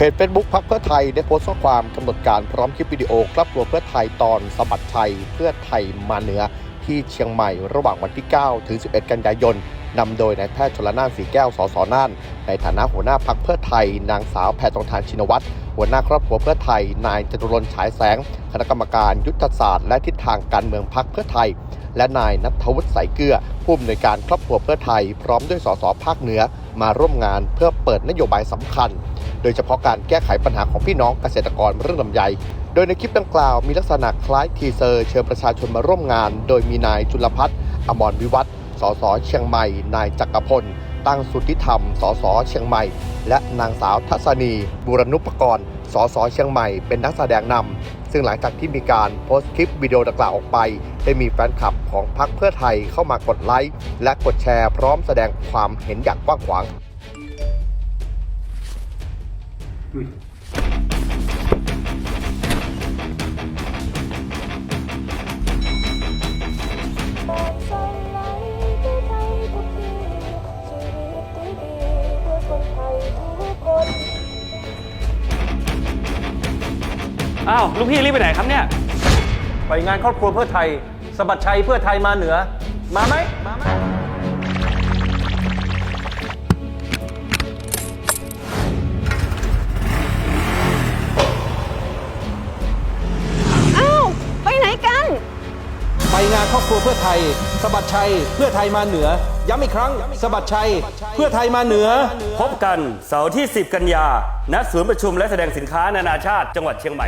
เพจเฟซบุ๊กพักเพื่อไทยได้โพสต์ข้อความกำหนดการพร้อมคลิปวิดีโอครอบครัวเพื่อไทยตอนสะบัดชัยเพื่อไทยมาเหนือที่เชียงใหม่ระหว่างวันที่ 9 ถึง 11 กันยายนนำโดยนายแพทย์ชลนานสีแก้วสสน่าน ในฐานะหัวหน้าพักเพื่อไทย นางสาวแพทองทานชินวัตรหัวหน้าครอบครัวเพื่อไทย นายจตุรนต์ฉายแสง คณะกรรมการยุทธศาสตร์และทิศทางการเมืองพักเพื่อไทย และนายนัทวุฒิสายเกลือผู้อำนวยการครอบครัวเพื่อไทย พร้อมด้วยสสภาคเหนือมาร่วมงานเพื่อเปิดนโยบายสำคัญ โดยเฉพาะการแก้ไขปัญหาของพี่น้องเกษตรกรเรื่องลำไย โดยในคลิปดังกล่าวมีลักษณะคล้ายทีเซอร์เชิญประชาชนมาร่วมงาน โดยมีนายจุลพัฒน์อมรวิวัฒน์สสเชียงใหม่ นายจักรพล ตั้งสุทธิธรรม สสเชียงใหม่ และนางสาวทัศนีบุรณุปกรณ์ สสเชียงใหม่ เป็นนักแสดงนำซึ่งหลังจากที่มีการโพสต์คลิปวิดีโอดังกล่าวออกไป ได้มีแฟนคลับของพรรคเพื่อไทยเข้ามากดไลค์และกดแชร์พร้อมแสดงความเห็นอย่างกว้างขวาง อคนไทยทุกคนอ้าวลูกพี่รีบไปไหนครับเนี่ย ไปงานครอบครัวเพื่อไทยสะบัดชัยเพื่อไทยมาเหนือ มาไหมมาไหม ไปงานครอบครัวเพื่อไทย สบัดชัย เพื่อไทยมาเหนือ ย้ำอีกครั้ง สบัดชัย เพื่อไทยมาเหนือ พบกันเสาร์ที่ 10 กันยาณศูนย์ประชุมและแสดงสินค้านานาชาติจังหวัดเชียงใหม่